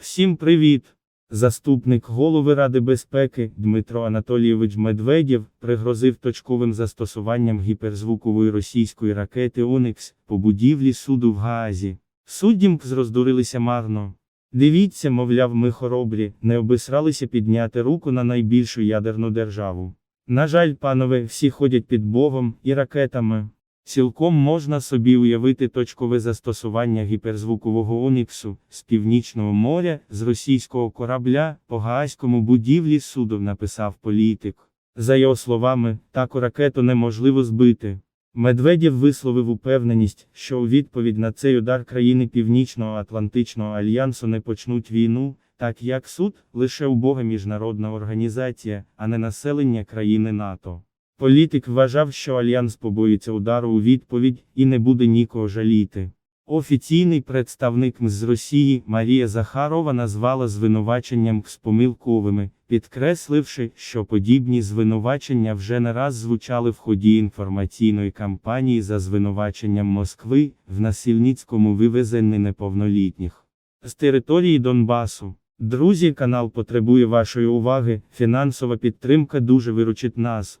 Всім привіт! Заступник голови Ради безпеки Дмитро Анатолійович Медведєв пригрозив точковим застосуванням гіперзвукової російської ракети Оникс по будівлі суду в Гаазі. Суддім зроздурилися марно. Дивіться, мовляв, ми хоробрі, не обисралися підняти руку на найбільшу ядерну державу. На жаль, панове, всі ходять під Богом і ракетами. Цілком можна собі уявити точкове застосування гіперзвукового Оніксу з північного моря, з російського корабля, по гаазькому будівлі суду, написав політик. За його словами, таку ракету неможливо збити. Медведєв висловив упевненість, що у відповідь на цей удар країни Північного Атлантичного альянсу не почнуть війну, так як суд лише убога міжнародна організація, а не населення країни НАТО. Політик вважав, що альянс побоїться удару у відповідь і не буде нікого жаліти. Офіційний представник МЗ з Росії Марія Захарова назвала звинуваченням спомилковими, підкресливши, що подібні звинувачення вже не раз звучали в ході інформаційної кампанії за звинуваченням Москви в насильницькому вивезенні неповнолітніх з території Донбасу. Друзі, канал потребує вашої уваги. Фінансова підтримка дуже виручить нас.